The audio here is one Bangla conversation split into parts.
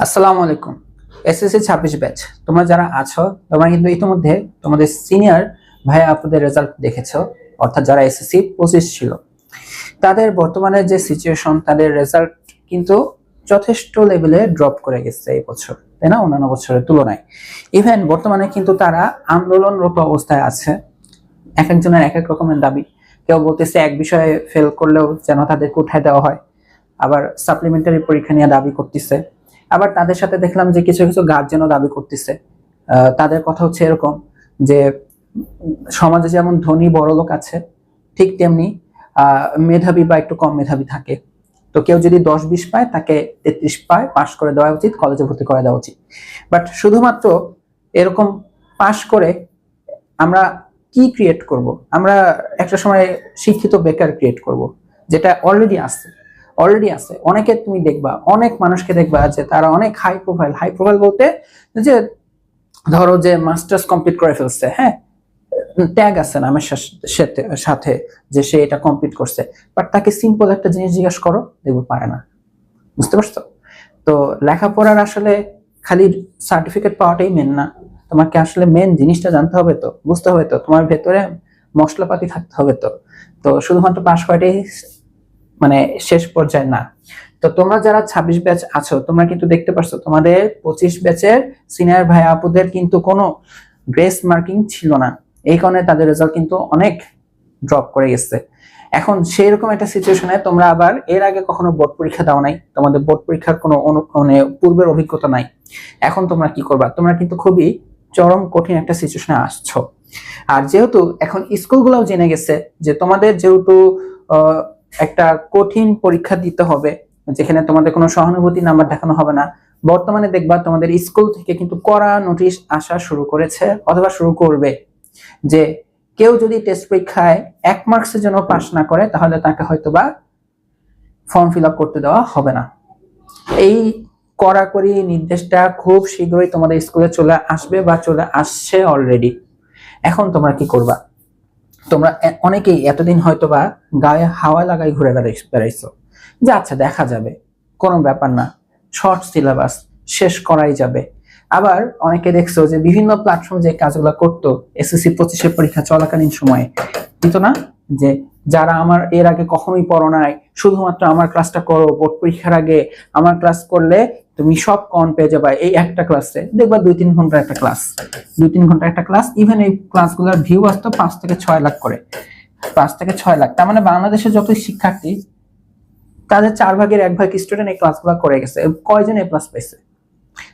আসসালামু আলাইকুম। এসএসসি ছাব্বিশ ব্যাচ, তোমরা যারা আছো, তোমরা কিন্তু ইতিমধ্যে তোমাদের সিনিয়র ভাইয়া আপুদের রেজাল্ট দেখেছ, অর্থাৎ যারা এসএসসি পঁচিশ ছিল। তাদের বর্তমানে যে সিচুয়েশন তাদের রেজাল্ট কিন্তু যথেষ্ট লেভেলে ড্রপ করে গেছে এই বছর, তাই না? অন্যান্য বছরের তুলনায়। ইভেন বর্তমানে কিন্তু তারা আন্দোলনরত অবস্থায় আছে। এক একজনের এক এক রকমের দাবি। কেউ বলতেছে এক বিষয়ে ফেল করলেও যেন তাদেরকে উঠায় দেওয়া হয়। আবার সাপ্লিমেন্টারি পরীক্ষা নিয়ে দাবি করতেছে। আবার তাদের সাথে দেখলাম যে কিছু কিছু গার্জেনও দাবি করতেছে। তাদের কথা হচ্ছে এরকম যে, সমাজে যেমন ধনী বড় লোক আছে, ঠিক তেমনি মেধাবী বা একটু কম মেধাবী থাকে। তো কেউ যদি দশ বিশ পায়, তাকে তেত্রিশ পায়, পাশ করে দেওয়া উচিত কলেজে ভর্তি করে দেওয়া উচিত। বাট শুধুমাত্র এরকম পাশ করে আমরা কি ক্রিয়েট করব? আমরা একটা সময় শিক্ষিত বেকার ক্রিয়েট করব, যেটা অলরেডি আছে। অলরেডি আছে। অনেকে তুমি দেখবা, অনেক মানুষকে দেখবা যে তারা অনেক হাই প্রোফাইল হাই প্রোফাইল বলতে যে ধরো যে মাস্টার্স কমপ্লিট করে ফেলছে হ্যাঁ? ট্যাগ আছে নামের সাথে যে সে এটা কমপ্লিট করছে। বাট তাকে সিম্পল একটা জিনিস জিজ্ঞাসা করো, দেখব পারে না। বুঝতে পারছ? তো লেখাপড়ার আসলে খালি সার্টিফিকেট পাওয়াটাই মেন না। তোমাকে আসলে মেন জিনিসটা জানতে হবে তো, বুঝতে হবে তো। তোমার ভেতরে মশলাপাতি থাকতে হবে তো। তো শুধুমাত্র পাশ করাটাই মানে শেষ পর্যায়ে না। তো তোমরা যারা ছাব্বিশ ব্যাচ আছো, তোমরা কিন্তু দেখতে পারছ, তোমাদের পঁচিশ ব্যাচের সিনিয়র ভাই আপুদের কিন্তু কোনো গ্রেস মার্কিং ছিল না। এই কারণে তাদের রেজাল্ট কিন্তু অনেক ড্রপ করে গেছে। এখন সেই রকম একটা সিচুয়েশনে তোমরা আবার এর আগে কখনো বোর্ড পরীক্ষা দাও নাই, তোমাদের বোর্ড পরীক্ষার কোনো মানে পূর্বের অভিজ্ঞতা নাই। এখন তোমরা কি করবা? তোমরা কিন্তু খুবই চরম কঠিন একটা সিচুয়েশনে আসছো। আর যেহেতু এখন স্কুলগুলোও জেনে গেছে যে তোমাদের যেহেতু একটা কঠিন পরীক্ষা দিতে হবে, যেখানে তোমাদের কোনো সহানুভূতি নাম্বার দেখানো হবে না। বর্তমানে দেখবা তোমাদের স্কুল থেকে কিন্তু কড়া নোটিশ আসা শুরু করেছে অথবা শুরু করবে যে কেউ যদি টেস্ট পরীক্ষায় এক মার্কসের জন্য পাশ না করে, তাহলে তাকে হয়তোবা ফর্ম ফিল করতে দেওয়া হবে না। এই কড়াকড়ি নির্দেশটা খুব শীঘ্রই তোমাদের স্কুলে চলে আসবে বা চলে আসছে অলরেডি এখন তোমরা কি করবা? তোমরা অনেকেই এতদিন হয়তো বা গায়ে হাওয়া লাগাই ঘুরে বেড়াই বেড়াইছো। যে আচ্ছা দেখা যাবে, কোনো ব্যাপার না। শর্ট সিলেবাস শেষ করাই যাবে। আবার অনেকে দেখছ যে বিভিন্ন প্ল্যাটফর্ম যে কাজগুলো করতো এসএসসি পঁচিশের পরীক্ষা চলাকালীন সময়ে, দিত না? যে যারা আমার, এর আগে কখনোই পড়ো নাই, শুধুমাত্র আমার ক্লাসটা করো বোর্ড পরীক্ষার আগে আমার ক্লাস করলে তুমি সব কন পেয়ে যাবে এই একটা ক্লাসে দেখবা দুই তিন ঘণ্টার একটা ক্লাস দুই তিন ঘণ্টার একটা ক্লাস ইভেন এই ক্লাসগুলোর ভিউ আসতো পাঁচ থেকে ছয় লাখ করে। পাঁচ থেকে ছয় লাখ। তার মানে বাংলাদেশের যত শিক্ষার্থী, তাদের চার ভাগের এক ভাগ স্টুডেন্ট এই ক্লাসগুলো করে গেছে। কয়জন এ প্লাস পাইছে?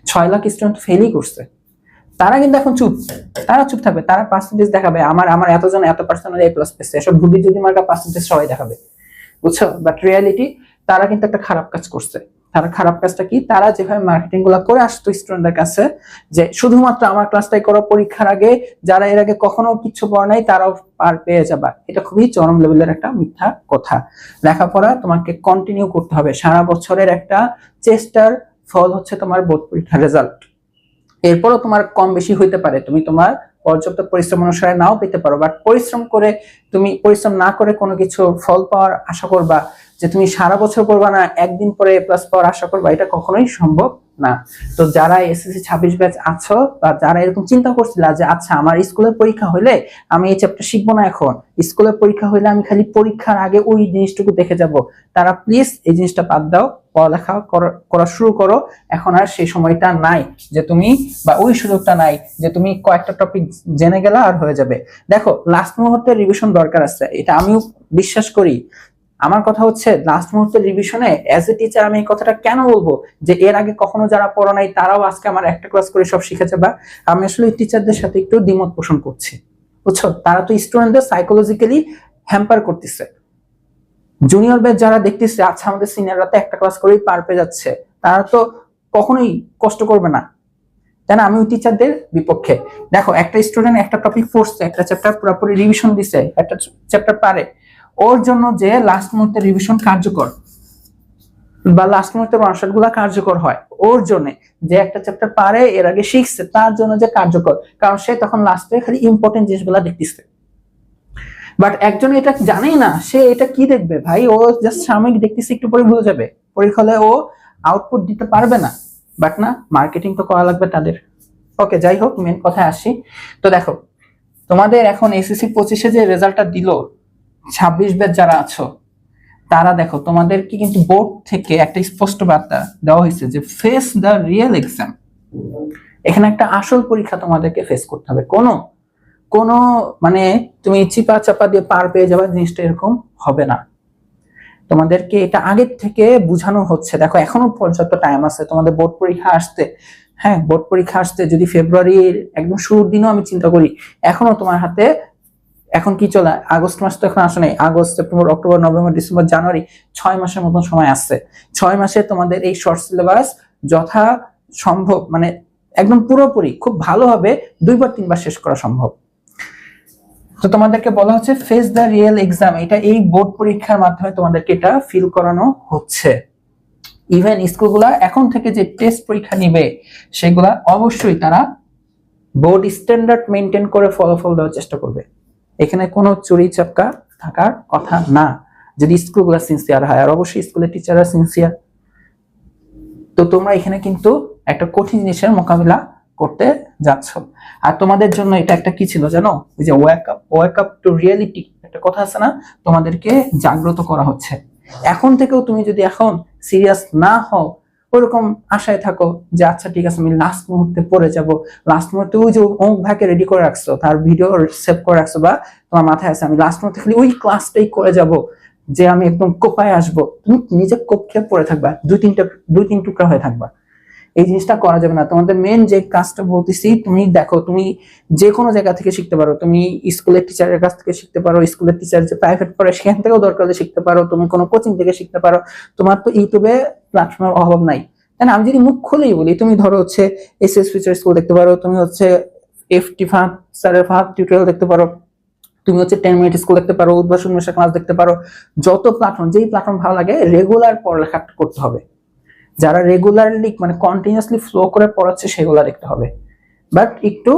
ছয় লাখ স্টুডেন্ট ফেলই করছে। তারা কিন্তু এখন চুপ। তারা চুপ থাকবে, তারা পার্সেন্টেজ দেখাবে। আমার আমার এতজন, এত পার্সেন্টেজ এ প্লাস পেয়েছে। এসব ভুবি যদি মার্কা পার্সেন্টেজ সবাই দেখাবে, বুঝছ? বাট রিয়ালিটি তারা কিন্তু একটা খারাপ কাজ করছে। তারা খারাপ কাজটা কি? তারা যেভাবে মার্কেটিংগুলা করে আসতো স্টুডেন্টদের কাছে, যে শুধুমাত্র আমার ক্লাসটাই করো পরীক্ষার আগে, যারা এর আগে কখনো কিছু পড়ে নাই, তারাও পার পেয়ে যাবা। এটা খুবই চরম লেভেলের একটা মিথ্যা কথা। লেখাপড়া তোমাকে কন্টিনিউ করতে হবে। সারা বছরের একটা চেষ্টার ফল হচ্ছে তোমার বোর্ড পরীক্ষার রেজাল্ট এরপরও তোমার কম বেশি হইতে পারে। তুমি তোমার পর্যাপ্ত পরিশ্রম অনুসারে নাও পেতে পারো। বাট পরিশ্রম করে তুমি পরিশ্রম না করে কোনো কিছু ফল পাওয়ার আশা করবা যে তুমি সারা বছর করবা না, একদিন পরে প্লাস পাওয়ার আশা করবা, এটা কখনোই সম্ভব না। তো যারা এসএসসি ছাব্বিশ ব্যাচ আছো বা যারা এরকম চিন্তা করছিলা যে আচ্ছা আমার স্কুলের পরীক্ষা হইলে আমি এই চ্যাপ্টার শিখব না এখন, স্কুলের পরীক্ষা হইলে আমি খালি পরীক্ষার আগে ওই জিনিসটুকু দেখে যাব। তারা প্লিজ এই জিনিসটা বাদ দাও, পড়ালেখা করা শুরু করো। এখন আর সেই সময়টা নাই যে তুমি, বা ওই সুযোগটা নাই যে তুমি কয়েকটা টপিক জেনে গেলা আর হয়ে যাবে। দেখো লাস্ট মুহূর্তে রিভিশন দরকার আছে, এটা আমিও বিশ্বাস করি। আমার কথা হচ্ছে লাস্ট মুহূর্তের রিভিশনে অ্যাজ এ টিচার আমি এই কথাটা কেন বলব? যে এর আগে কখনো যারা পড়ো নাই, তারাও আজকে আমার একটা ক্লাস করে সব শিখে যাবে আমি আসলে টিচারদের সাথে একটু দ্বিমত পোষণ করছি। বুঝছ? তারা তো স্টুডেন্টদের সাইকোলজিক্যালি হ্যাম্পার করতেছে। জুনিয়র ব্যাচ যারা দেখতেছে আচ্ছা আমাদের সিনিয়ররা তো একটা ক্লাস করেই পার পেয়ে যাচ্ছে, তারা তো কখনোই কষ্ট করবে না। তাই না? আমি ওই টিচারদের বিপক্ষে। দেখো, একটা স্টুডেন্ট একটা টপিক পড়ছে একটা চ্যাপ্টার পুরোপুরি রিভিশন দিছে, একটা চ্যাপ্টার পারে। ওর জন্য যে লাস্ট মুহূর্তে রিভিশন কার্যকর বা লাস্ট মুহূর্তে মার্কশটগুলা কার্যকর হয়, ওর জন্য যে একটা চ্যাপ্টার পারে, এর আগে শিখছে, তার জন্য যে কার্যকর, কারণ সে তখন লাস্টে খালি ইম্পর্টেন্ট জিনিসগুলা দেখতেছে। বাট একজন এটা জানেই না, সে এটা কি দেখবে? ভাই, ও জাস্ট সাময়িক দেখতেছে, একটু পরে ভুলে যাবে। পরীক্ষা হলে ও আউটপুট দিতে পারবে না। বাট না মার্কেটিং তো করা লাগবে তাদের। ওকে যাই হোক মেন কথায় আসি। তো দেখো, তোমাদের এখন এসএসসি পঁচিশে যে রেজাল্টটা দিল ছাব্বিশ ব্যাচ যারা আছো, তারা দেখো, তোমাদেরকে কিন্তু বোর্ড থেকে একটা স্পষ্ট বার্তা দেওয়া হয়েছে যে ফেস দ্য রিয়েল এক্সাম এখানে একটা আসল পরীক্ষা তোমাদেরকে ফেস করতে হবে। কোনো কোনো মানে তুমি চিপা চাপা দিয়ে পার পেয়ে যাবে, জিনিসটা এরকম হবে না। তোমাদেরকে এটা আগের থেকে বোঝানো হচ্ছে। দেখো, এখনও পর্যাপ্ত টাইম আছে, তোমাদের বোর্ড পরীক্ষা আসতে। হ্যাঁ বোর্ড পরীক্ষা আসতে যদি ফেব্রুয়ারির একদম শুরুর দিনও আমি চিন্তা করি, এখনও তোমার হাতে এখন কি চলে? আগস্ট মাস তো এখন আসে নাই। August, September, October, November, December, January, ছয় মাসের মতন সময় আসছে। ছয় মাসে তোমাদের এই শর্ট সিলেবাস যথা সম্ভব মানে একদম পুরোপুরি খুব ভালোভাবে দুইবার, তিনবার শেষ করা সম্ভব। তো তোমাদেরকে বলা হচ্ছে ফেস দ্য রিয়েল এক্সাম এটা এই বোর্ড পরীক্ষার মাধ্যমে তোমাদেরকে এটা ফিল করানো হচ্ছে। ইভেন স্কুলগুলা এখন থেকে যে টেস্ট পরীক্ষা নিবে, সেগুলা অবশ্যই তারা বোর্ড স্ট্যান্ডার্ড মেনটেন করে ফলাফল দেওয়ার চেষ্টা করবে। এখানে কোনো চুরি চাপকা থাকার কথা না। যদি স্কুলগুলো সিনসিয়ার হয়, আর অবশ্যই স্কুলের টিচাররা সিনসিয়ার তো তোমরা এখানে কিন্তু একটা কঠিন জিনিসের মোকাবিলা করতে যাচ্ছ। আর তোমাদের জন্য এটা একটা কি ছিল জানো? ওই যে wake up wake up to reality একটা কথা আছে না? তোমাদেরকে জাগ্রত করা হচ্ছে। এখন থেকেও তুমি যদি এখন সিরিয়াস না হও ওরকম আশায় থাকো যে আচ্ছা ঠিক আছে, আমি লাস্ট মুহূর্তে পড়ে যাব। লাস্ট মুহূর্তে ওই যে অমুক ভাইকে রেডি করে রাখছো, তার ভিডিও সেভ করে রাখছো বা তোমার মাথায় আছে, আমি লাস্ট মুহূর্তে খালি ওই ক্লাসটাই করে যাব, যে আমি একদম কোপায় আসব। তুমি নিজে কোপ খেয়ে পড়ে থাকবা, দুই তিনটা, দুই তিন টুকরা হয়ে থাকবা। এই জিনিসটা করা যাবে না। তোমাদের মেন যে কাজটা বলতেছি, তুমি দেখো, তুমি যে কোনো জায়গা থেকে শিখতে পারো। তুমি স্কুলের টিচারের কাছ থেকে শিখতে পারো, স্কুলের টিচার যে প্রাইভেট পড়ে সেখান থেকেও দরকার শিখতে পারো। তুমি কোনো কোচিং থেকে শিখতে পারো। তোমার তো ইউটিউবে প্ল্যাটফর্মের অভাব নাই। তাই আমি যদি মুখ খুলেই বলি, তুমি ধরো হচ্ছে এস এস ফিচার স্কুল দেখতে পারো, তুমি হচ্ছে এফ টি ফাহাদ স্যারের ফাহাদ টিউটোরিয়াল দেখতে পারো। তুমি হচ্ছে টেন মিনিট স্কুল দেখতে পারো, উদ্ভাসন মিশা ক্লাস দেখতে পারো। যত প্ল্যাটফর্ম যেই প্ল্যাটফর্ম ভালো লাগে রেগুলার পড়ালেখা করতে হবে। যারা রেগুলারলি মানে কন্টিনিউসলি ফ্লো করে পড়াচ্ছে সেগুলো দেখতে হবে। বাট একটু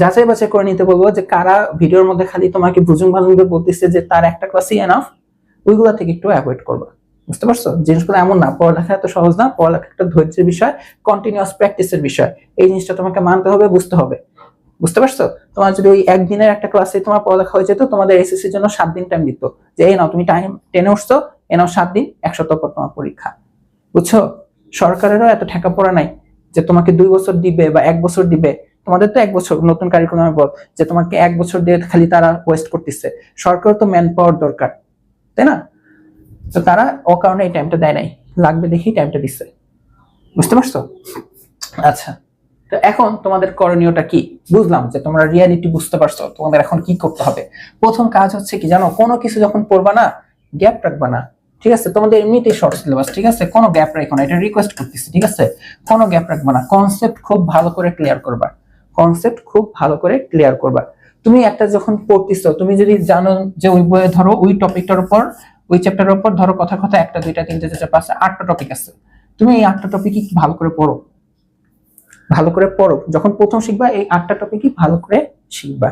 যাচাই বাছাই করে নিতে বলব যে কারা ভিডিওর মধ্যে খালি তোমাকে ভুজুং ভাজুং বলতেছে যে তার একটা ক্লাসই এনাফ ওইগুলা থেকে একটু অ্যাভয়েড করবা। বুঝতে পারছ? জিনিসগুলো এমন না, পড়ালেখা এত সহজ না, পড়ালেখা একটা ধৈর্যের বিষয় কন্টিনিউয়াস প্র্যাকটিসের বিষয়। এই জিনিসটা তোমাকে মানতে হবে, বুঝতে হবে। বুঝতে পারছ? তোমার যদি ওই একদিনের একটা ক্লাসে তোমার পড়ালেখা হয়ে যেত, তোমাদের এসএসসি জন্য সাত দিন টাইম দিত। যে, এই নাও তুমি টাইম টেনে উঠছো এ নাও সাত দিন, এক সপ্তাহ পর তোমার পরীক্ষা। বুঝছ? সরকারেরও এত ঠেকা পড়া নাই যে তোমাকে দুই বছর দিবে বা এক বছর দিবে। তোমাদের তো এক বছর, নতুন কারিকুলামে বল, যে তোমাকে এক বছর দিয়ে খালি তারা ওয়েস্ট করতেছে। সরকার তো ম্যান পাওয়ার দরকার, তাই না? তো তারা অকারণে এই টাইমটা দেয় নাই। লাগবে দেখি টাইমটা দিচ্ছে বুঝতে পারছ? আচ্ছা তো এখন তোমাদের করণীয়টা কি? বুঝলাম যে তোমরা রিয়ালিটি বুঝতে পারছ, তোমাদের এখন কি করতে হবে। প্রথম কাজ হচ্ছে কি জানো, কোনো কিছু যখন পড়বা না গ্যাপ রাখবা না। ঠিক আছে? তোমাদের এমনিতেই শর্ট সিলেবাস ঠিক আছে? কোনো গ্যাপ রাখো না, এটা রিকোয়েস্ট করতেছি, ঠিক আছে? কোনো গ্যাপ রাখবা না কনসেপ্ট খুব ভালো করে ক্লিয়ার করবা কনসেপ্ট খুব ভালো করে ক্লিয়ার করবা। তুমি একটা যখন পড়তেছো, তুমি যদি জানো যে ওই বইয়ে ধরো ওই টপিকটার উপর, ওই চ্যাপ্টারের উপর ধরো কথা কথা একটা, দুইটা, তিনটা, চারটা, পাঁচটা, আটটা টপিক আছে। তুমি এই আটটা টপিকই ভালো করে পড়ো। ভালো করে পড়ো। যখন প্রথম শিখবা, এই আটটা টপিকই ভালো করে শিখবা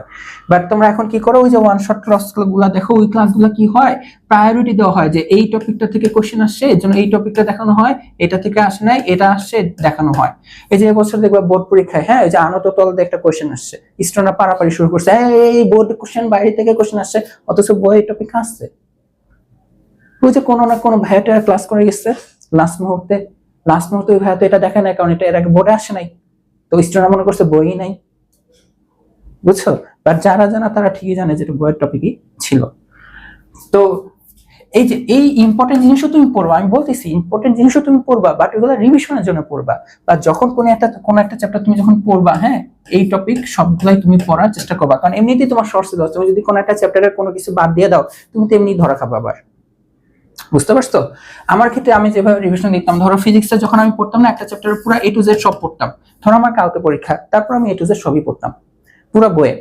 বাট তোমরা এখন কি করো? ওই যে ওয়ান শট ক্লাসগুলা দেখো ওই ক্লাসগুলো কি হয়? প্রায়োরিটি দেওয়া হয় যে এই টপিকটা থেকে কোশ্চেন আসছে এর জন্য এই টপিকটা দেখানো হয় এটা থেকে আসে নাই এটা আসছে দেখানো হয়। এই যে এবছর দেখবা বোর্ড পরীক্ষায় হ্যাঁ? এই যে আনত তল দিয়ে একটা কোশ্চেন আসছে। স্টুডেন্টরা পারাপারি শুরু করছে "এই, বোর্ড কোশ্চেন বাইরে থেকে কোশ্চেন আসছে অথচ বই টপিক আসছে। ওই যে কোনো না কোনো ভাইয়াটা ক্লাস করে গেছে লাস্ট মুহূর্তে। লাস্ট মুহূর্তে ওই ভাইয়া তো এটা দেখে নাই কারণ এটা এর আগে বোর্ডে আসে নাই। তো স্টুডেন্ট মনে করছে বই নাই। বুঝছ? বাট যারা জানা তারা ঠিকই জানে যে এটা বইয়ের টপিকই ছিল। তো এই যে এই ইম্পর্টেন্ট জিনিসও তুমি পড়বা, আমি বলতেছি ইম্পর্টেন্ট জিনিসও তুমি পড়বা বাট এগুলো রিভিশনের জন্য পড়বা। বা যখন কোনো একটা কোনো একটা চ্যাপ্টার তুমি যখন পড়বা হ্যাঁ এই টপিক সবগুলাই তুমি পড়ার চেষ্টা করবা। কারণ এমনিতেই তোমার শর্ট সিলেবাস তুমি যদি কোনো একটা চ্যাপ্টারের কোনো কিছু বাদ দিয়ে দাও, তুমি তো এমনি ধরা খাবা আবার। বুঝতে পারছ? আমার ক্ষেত্রে আমি যেভাবে রিভিশন দিতাম ধরো ফিজিক্সে যখন আমি পড়তাম না, একটা চ্যাপ্টারের পুরো এ টু জেড সব পড়তাম। ধরো আমার কালকে পরীক্ষা, তারপর আমি এ টু জেড সবই পড়তাম। পুরো বইয়ে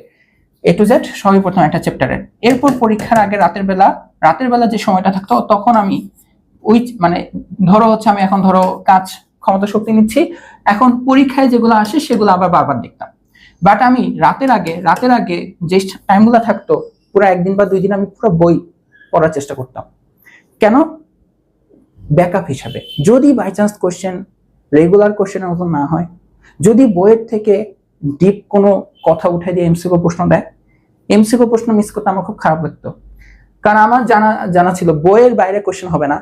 এ টু জেড সবই পড়তাম একটা চ্যাপ্টারের এরপর পরীক্ষার আগে রাতের বেলা রাতের বেলা যে সময়টা থাকতো, তখন আমি ওই মানে ধরো হচ্ছে আমি এখন ধরো কাজ, ক্ষমতা শক্তি নিচ্ছি, এখন পরীক্ষায় যেগুলো আসে সেগুলো আবার বারবার দেখতাম। বাট আমি রাতের আগে রাতের আগে যে টাইমগুলো থাকতো, পুরো একদিন বা দুই দিন আমি পুরো বই পড়ার চেষ্টা করতাম। কেন? ব্যাকআপ হিসাবে। যদি বাই চান্স কোশ্চেন রেগুলার কোশ্চেনের মতো না হয়, যদি বইয়ের থেকে ডিপ কোনো কথা উঠে দিয়ে এমসিকিউ প্রশ্ন দেয়। এমসিকিউ প্রশ্ন মিস করতে আমার খুব খারাপ লাগতো। কারণ আমার জানা জানা ছিল বইয়ের বাইরে কোশ্চেন হবে না।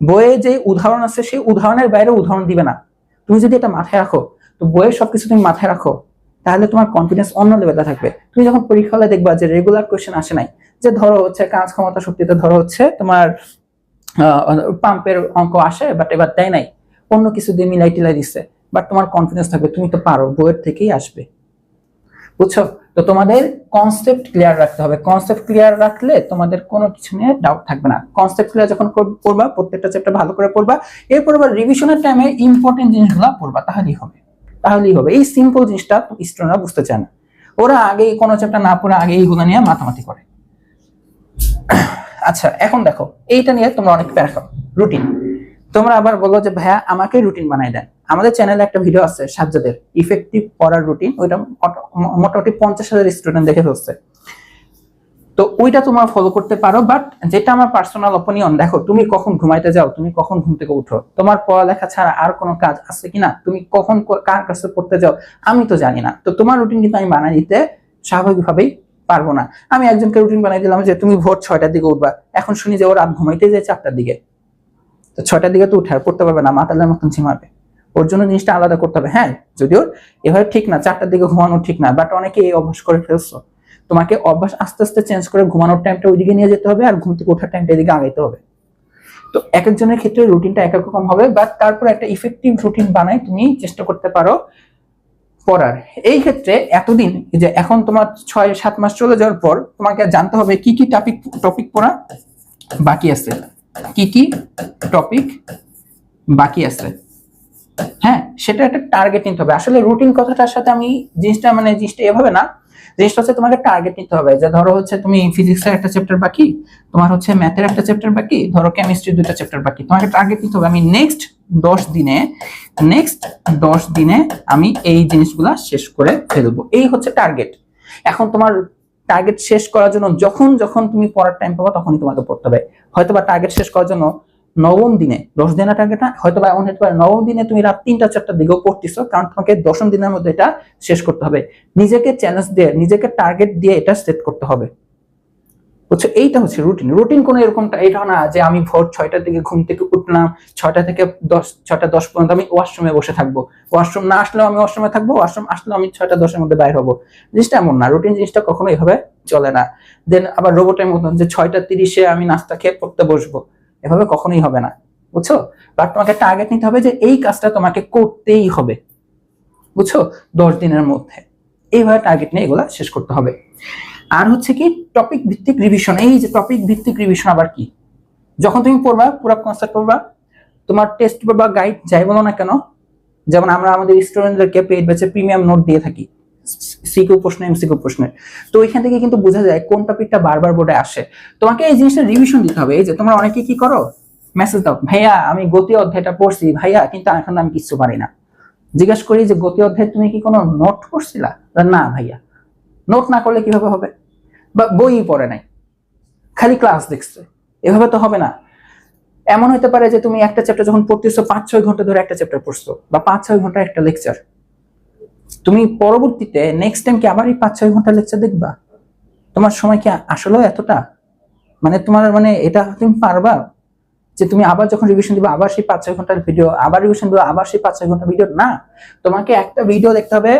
বইয়ে যে উদাহরণ আছে, সেই উদাহরণের বাইরে উদাহরণ দিবে না। তুমি যদি এটা মাথায় রাখো, তো বইয়ের সবকিছু তুমি মাথায় রাখো, তাহলে তোমার কনফিডেন্স অন্য লেভেলে থাকবে। তুমি যখন পরীক্ষা হলে দেখবা যে রেগুলার কোশ্চেন আসে নাই, যে ধরো হচ্ছে কাজ ক্ষমতা শক্তিতে ধরো হচ্ছে তোমার পাম্পের অঙ্ক আসে বাট এবার দেয় নাই। অন্য কিছু দিয়ে মিলাই টিলাই দিচ্ছে বাট তোমার কনফিডেন্স থাকবে, তুমি তো পারো, বইয়ের থেকেই আসবে। বুঝছ? তো তোমাদের কনসেপ্ট ক্লিয়ার রাখতে হবে। কনসেপ্ট ক্লিয়ার রাখলে তোমাদের কোনো কিছু নিয়ে ডাউট থাকবে না। কনসেপ্ট ক্লিয়ার যখন পড়বা, প্রত্যেকটা চ্যাপ্টার ভালো করে পড়বা। এরপর আবার রিভিশনের টাইমে ইম্পর্টেন্ট জিনিসগুলো পড়বা। তাহলেই হবে। তাহলেই হবে। এই সিম্পল জিনিসটা স্টুডেন্টরা বুঝতে চায় না। ওরা আগেই কোনো চ্যাপ্টার না পড়ে আগে এইগুলো নিয়ে মাতামাতি করে। আচ্ছা এখন দেখো। এইটা নিয়ে তোমরা অনেক প্যারা রুটিন তোমরা আবার বলো যে, ভাইয়া, আমাকে রুটিন বানাই দেন। আমাদের চ্যানেলে একটা ভিডিও আছে সাজ্জাদের ইফেক্টিভ পড়ার রুটিন ওইটা মোটামুটি পঞ্চাশ হাজার স্টুডেন্ট দেখে ফেলছে। তো ওইটা তোমার ফলো করতে পারো বাট যেটা আমার পার্সোনাল অপিনিয়ন দেখো, তুমি কখন ঘুমাইতে যাও, তুমি কখন ঘুম থেকে উঠো, তোমার পড়ালেখা ছাড়া আর কোনো কাজ আছে কিনা, তুমি কখন কার কাছে পড়তে যাও, আমি তো জানি না। তো তোমার রুটিন কিন্তু আমি বানাই দিতে স্বাভাবিকভাবেই পারব না। আমি একজনকে রুটিন বানাই দিলাম যে, তুমি ভোর ছয়টার দিকে উঠবা। এখন শুনি যে, ও রাত ঘুমাইতে যায় চারটার দিকে। ছয়টার দিকে তো উঠে আর পড়তে পারবে না মাতালের মতন ঝিমাবে। ওর জন্য জিনিসটা আলাদা করতে হবে। হ্যাঁ যদিও এভাবে ঠিক না, চারটার দিকে ঘুমানো ঠিক না বাট অনেকে এই অভ্যাস করে ফেলছো। তোমাকে অভ্যাস আস্তে আস্তে চেঞ্জ করে ঘুমানোর টাইমটা ওইদিকে নিয়ে যেতে হবে আর ঘুম থেকে ওঠার টাইমটা এদিকে আগাইতে হবে। তো এক একজনের ক্ষেত্রে রুটিনটা এক এক রকম হবে বাট তারপর একটা ইফেক্টিভ রুটিন বানাই তুমি চেষ্টা করতে পারো পড়ার। এই ক্ষেত্রে এতদিন যে এখন তোমার ছয়, সাত মাস চলে যাওয়ার পর তোমাকে জানতে হবে কি কি টপিক টপিক পড়া বাকি আছে। কি কি টপিক বাকি আছে? হ্যাঁ সেটা একটা টার্গেট নিতে হবে। আসলে রুটিন কথাটার সাথে আমি জিনিসটা মানে জিনিসটা এভাবে না। জিনিসটা হচ্ছে তোমাকে টার্গেট নিতে হবে। যে ধরো হচ্ছে তুমি ফিজিক্সের একটা চ্যাপ্টার বাকি, তোমার হচ্ছে ম্যাথের একটা চ্যাপ্টার বাকি, ধরো কেমিস্ট্রির দুইটা চ্যাপ্টার বাকি। তোমাকে টার্গেট নিতে হবে। আমি নেক্সট দশ দিনে নেক্সট দশ দিনে আমি এই জিনিসগুলা শেষ করে ফেলব। এই হচ্ছে টার্গেট এখন তোমার টার্গেট শেষ করার জন্য যখন যখন তুমি পড়ার টাইম পাবো, তখনই তোমাকে পড়তে হবে। হয়তো বা টার্গেট শেষ করার জন্য নবম দিনে, দশ দিনের টার্গেট হয়তো বা এমন হতে পারে নবম দিনে তুমি রাত তিনটা, চারটার দিকেও পড়তেছো, কারণ তোমাকে দশম দিনের মধ্যে এটা শেষ করতে হবে। নিজেকে চ্যালেঞ্জ দিয়ে, নিজেকে টার্গেট দিয়ে এটা সেট করতে হবে। বুঝছ এইটা হচ্ছে রুটিন রুটিন কোনো এরকম এটা না যে আমি ভোর ছয়টার দিকে ঘুম থেকে উঠলাম, ছয়টা থেকে দশ, ছয়টা দশ পর্যন্ত আমি ওয়াশরুমে বসে থাকব। ওয়াশরুম না আসলেও আমি ওয়াশরুমে থাকব ওয়াশরুম আসলেও আমি ছয়টা দশের মধ্যে বাইর হব। জিনিসটা এমন না রুটিন জিনিসটা কখনো এভাবে চলে না। দেন আবার রোবটের মতন যে ছয়টা তিরিশে আমি নাস্তা খেয়ে পড়তে বসবো, এভাবে কখনোই হবে না, বুঝছ? বাট তোমাকে টার্গেট নিতে হবে যে এই কাজটা তোমাকে করতেই হবে, বুঝছ? দশ দিনের মধ্যে। এইভাবে টার্গেট নিয়ে এগুলা শেষ করতে হবে। আর হচ্ছে কি টপিক ভিত্তিক রিভিশন এই যে টপিক ভিত্তিক রিভিশন আবার কি? যখন তুমি পড়বা, পুরো কনসেপ্ট পড়বা, তোমার টেস্ট বা গাইড যাই বলো না কেন, যেমন আমরা আমাদের স্টুডেন্টদেরকে পেড ব্যাচে প্রিমিয়াম নোট দিয়ে থাকি সিকিউ প্রশ্ন এমসিকিউ প্রশ্নের তো ওইখান থেকে কিন্তু বোঝা যায় কোন টপিকটা বারবার বোর্ডে আসে। তোমাকে এই জিনিসটা রিভিশন দিতে হবে। এই যে তোমরা অনেকে কি করো? মেসেজ দাও, ভাইয়া, আমি গতি অধ্যায়টা পড়ছি। ভাইয়া, কিন্তু এখন আমি কিছু পারি না। জিজ্ঞাসা করি যে, গতি অধ্যায় তুমি কি কোনো নোট করছিলা না, ভাইয়া। নোট না করলে কীভাবে হবে? বা বই পড়ে নাই। খালি ক্লাস দেখছে। এভাবে তো হবে না। এমন হতে পারে যে তুমি একটা চ্যাপ্টার যখন পড়তেছো পাঁচ ছয় ঘণ্টা ধরে একটা চ্যাপ্টার পড়ছো বা পাঁচ ছয় ঘণ্টা একটা লেকচার তুমি পরবর্তীতে নেক্সট টাইম কি আবার এই পাঁচ ছয় ঘণ্টা লেকচার দেখবা? তোমার সময় কি আসলে এতটা? মানে তোমার মানে এটা তুমি পারবা? যে তুমি আবার যখন রিভিশন দিবে, আবার সেই পাঁচ ছয় ঘণ্টার ভিডিও আবার রিভিশন দিবে, আবার সেই পাঁচ ছয় ঘণ্টার ভিডিও না। তোমাকে একটা ভিডিও দেখতে হবে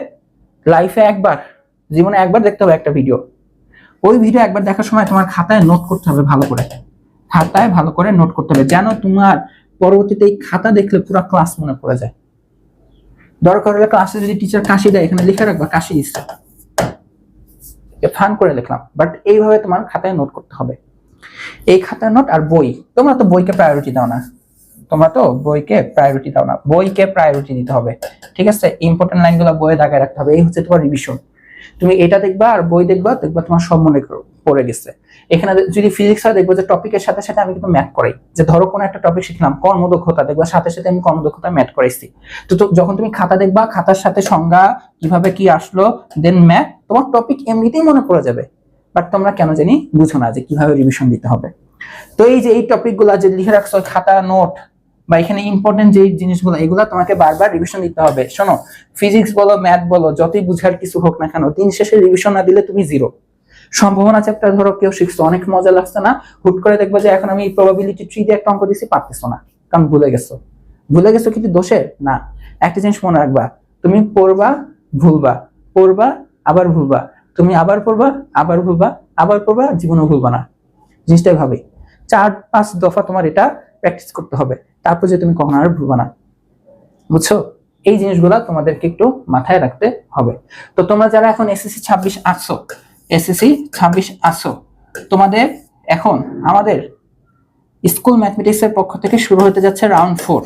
লাইফে একবার। জীবনে একবার দেখতে হবে একটা ভিডিও ওই ভিডিও একবার দেখার সময় তোমার খাতায় নোট করতে হবে ভালো করে। খাতায় ভালো করে নোট করতে হবে, যেন তোমার পরবর্তীতে এই খাতা দেখলে পুরো ক্লাস মনে পড়ে যায়। দরকার হলে ক্লাসে যদি টিচার কাশি দেয়, এখানে লিখে রাখবা, কাশি দিচ্ছে। ফান করে লিখলাম বাট এইভাবে তোমার খাতায় নোট করতে হবে। এই খাতার নোট আর বই, তোমরা তো বইকে প্রায়োরিটি দাও না। তোমরা তো বইকে প্রায়োরিটি দাও না, বইকে প্রায়োরিটি দিতে হবে। ঠিক আছে? ইম্পর্টেন্ট লাইনগুলো বইয়ে দাগায় রাখতে হবে, এই হচ্ছে তোমার রিভিশন তুমি এটা দেখবা আর বই দেখবা দেখবা তোমার সব মনে পড়ে গেছে। এখানে যদি ফিজিক্স হয়, দেখব যে টপিকের সাথে সাথে আমি কিন্তু ম্যাথ করাই। যে ধরো কোনো একটা টপিক শিখলাম, কর্মদক্ষতা, দেখবা সাথে সাথে আমি কর্মদক্ষতা ম্যাথ করাইছি। তো যখন তুমি খাতা দেখবা, খাতার সাথে সংজ্ঞা কীভাবে কি আসলো দেন ম্যাথ তোমার টপিক এমনিতেই মনে পড়ে যাবে। বাট তোমরা কেন জানি বুঝো না যে কীভাবে রিভিশন দিতে হবে। তো এই যে এই টপিকগুলো যে লিখে রাখছো, খাতা, নোট বা এখানে ইম্পর্টেন্ট যে জিনিসগুলো, এগুলো তোমাকে বারবার রিভিশন দিতে হবে। শোনো ফিজিক্স বলো ম্যাথ বলো, যতই বুঝার কিছু হোক না কেন, দিন শেষে রিভিশন না দিলে তুমি জিরো সম্ভাবনা চ্যাপ্টার ধরো কেউ শিখছো, অনেক মজা লাগছে না? হুট করে দেখবে যে এখন আমি প্রবাবিলিটি ট্রি দিয়ে একটা অঙ্ক দিছি, পারতেছো না। কারণ ভুলে গেছো। ভুলে গেছো কিন্তু দোষের না। একটা জিনিস মনে রাখবা, তুমি পড়বা, ভুলবা। পড়বা, আবার ভুলবা। তুমি আবার পড়বা, আবার ভুলবা, আবার পড়বা, জীবনও ভুলবা না। জিনিসটাই ভাবে। চার পাঁচ দফা তোমার এটা প্র্যাকটিস করতে হবে। তারপর যে তুমি কখনো আর ভুলবা না। বুঝছ? এই জিনিসগুলো তোমাদেরকে একটু মাথায় রাখতে হবে। তো তোমরা যারা এখন এসএসসি ছাব্বিশ আসছো এসএসসি ছাব্বিশ আসছো তোমাদের এখন আমাদের স্কুল ম্যাথমেটিক্স এর পক্ষ থেকে শুরু হতে যাচ্ছে রাউন্ড ফোর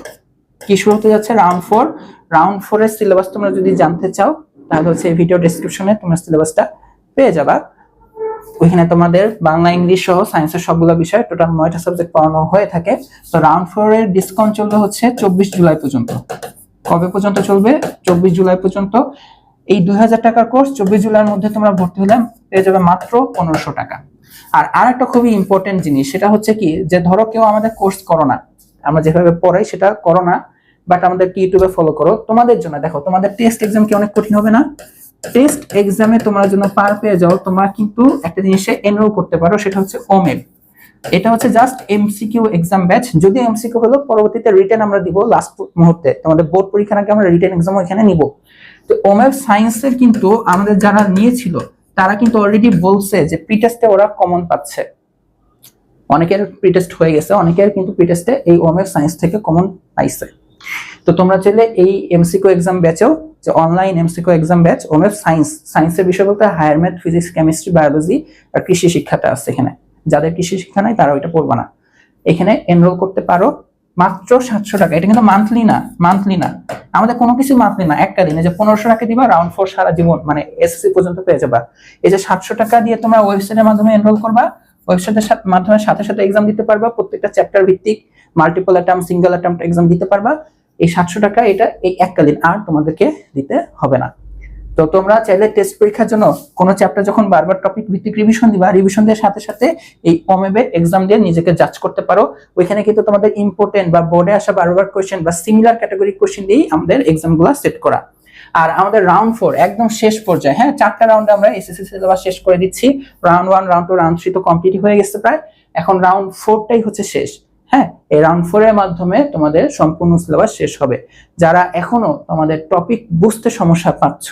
কি শুরু হতে যাচ্ছে? রাউন্ড ফোর রাউন্ড ফোর এর সিলেবাস তোমরা যদি জানতে চাও, তাহলে হচ্ছে এই ভিডিও ডেসক্রিপশনে তোমরা সিলেবাসটা পেয়ে যাবা। ওইখানে তোমাদের বাংলা, ইংলিশ সহ সায়েন্সের সবগুলো বিষয় টোটাল নয়টা সাবজেক্ট পড়ানো হয়ে থাকে। তো রাউন্ড ফোর এর ডিসকাউন্ট চলবে হচ্ছে চব্বিশ জুলাই পর্যন্ত। কবে পর্যন্ত চলবে? চব্বিশ জুলাই পর্যন্ত। এই দুই হাজার টাকার কোর্স চব্বিশ জুলাইয়ের মধ্যে তোমরা ভর্তি হলে পেয়ে যাবে মাত্র পনেরোশো টাকা। আর আর একটা খুবই ইম্পর্টেন্ট জিনিস, সেটা হচ্ছে কি, যে ধরো কেউ আমাদের কোর্স করো না, আমরা যেভাবে পড়াই সেটা করো না বাট আমাদেরকে ইউটিউবে ফলো করো। তোমাদের জন্য, দেখো, তোমাদের টেস্ট এক্সাম কি অনেক কঠিন হবে না? টেস্ট এক্সামে তোমরা জন্য পার পেয়ে যাও, তোমরা কিন্তু একটা জিনিসে এনরোল করতে পারো, সেটা হচ্ছে ওমেব এটা হচ্ছে জাস্ট এমসিকিউ এক্সাম ব্যাচ যদি এমসিকিউ হলো, পরবর্তীতে রিটেন আমরা দিব লাস্ট মুহূর্তে। তোমাদের বোর্ড পরীক্ষার আগে আমরা রিটেন এক্সাম এখানে নিব। তো ওমেব সায়েন্সের কিন্তু আমাদের যারা নিয়েছিল, তারা কিন্তু অলরেডি বলছে যে প্রিটেস্টে ওরা কমন পাচ্ছে। অনেকের প্রিটেস্ট হয়ে গেছে, অনেকের কিন্তু প্রিটেস্টে এই ওমেব সায়েন্স থেকে কমন পাইছে। তো তোমরা চাইলে এই এমসিকিউ এক্সাম ব্যাচেও যে অনলাইন এমসিকিউ এক্সাম ব্যাচ ওমেব সায়েন্স সায়েন্সের বিষয় বলতে higher math physics chemistry biology আর কৃষি শিক্ষাটা আছে এখানে। যাদের কৃষি শিক্ষা নাই তারা ওইটা পড়বে না। এখানে এনরোল করতে পারো মাত্র সাতশো টাকা। এটা কিন্তু মান্থলি না মান্থলি না। আমাদের কোনো কিছু মান্থলি না। একটা দিনে যে পনেরোশো টাকা দিবা রাউন্ড ফোর সারা জীবন মানে এসএসসি পর্যন্ত পেয়ে যাবা। এই যে সাতশো টাকা দিয়ে তোমরা ওয়েবসাইটের মাধ্যমে এনরোল করবা ওয়েবসাইটের মাধ্যমে সাথে সাথে এক্সাম দিতে পারবা। প্রত্যেকটা চ্যাপ্টার ভিত্তিক multiple attempt single attempt exam দিতে পারবা। এই সাতশো টাকা এটা এই এককালীন আর তোমাদেরকে দিতে হবে না। তো তোমরা চাইলে টেস্ট পরীক্ষার জন্য কোনো চ্যাপ্টার যখন বারবার টপিক ভিত্তিক রিভিশন দিবা রিভিশন দেওয়ার সাথে সাথে এই অমেবে এক্সাম দিয়ে নিজেকে জাজ করতে পারো। ওইখানে কিন্তু তোমাদের ইম্পর্টেন্ট বা বোর্ডে আসা বারবার কোয়েশ্চেন বা সিমিলার ক্যাটাগরি কোয়েশ্চেন দিয়েই আমাদের এক্সামগুলো সেট করা। আর আমাদের রাউন্ড ফোর একদম শেষ পর্যায়ে হ্যাঁ চারটা রাউন্ডে আমরা এসএসসি সিলেবাস শেষ করে দিচ্ছি। Round one round two round three তো কমপ্লিট হয়ে গেছে প্রায়। এখন রাউন্ড ফোরটাই হচ্ছে শেষ। হ্যাঁ এই রাউন্ড ফোর এর মাধ্যমে তোমাদের সম্পূর্ণ সিলেবাস শেষ হবে। যারা এখনও তোমাদের টপিক বুঝতে সমস্যা পাচ্ছ,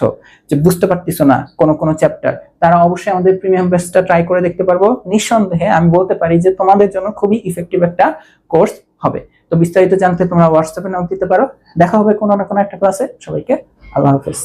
যে বুঝতে পারতেছো না কোনো কোনো চ্যাপ্টার তারা অবশ্যই আমাদের প্রিমিয়াম ব্যাচটা ট্রাই করে দেখতে পারব। নিঃসন্দেহে আমি বলতে পারি যে তোমাদের জন্য খুবই ইফেক্টিভ একটা কোর্স হবে। তো বিস্তারিত জানতে তোমরা হোয়াটসঅ্যাপে নক দিতে পারো। দেখা হবে কোনো না কোনো একটা ক্লাসে সবাইকে আল্লাহ হাফেজ।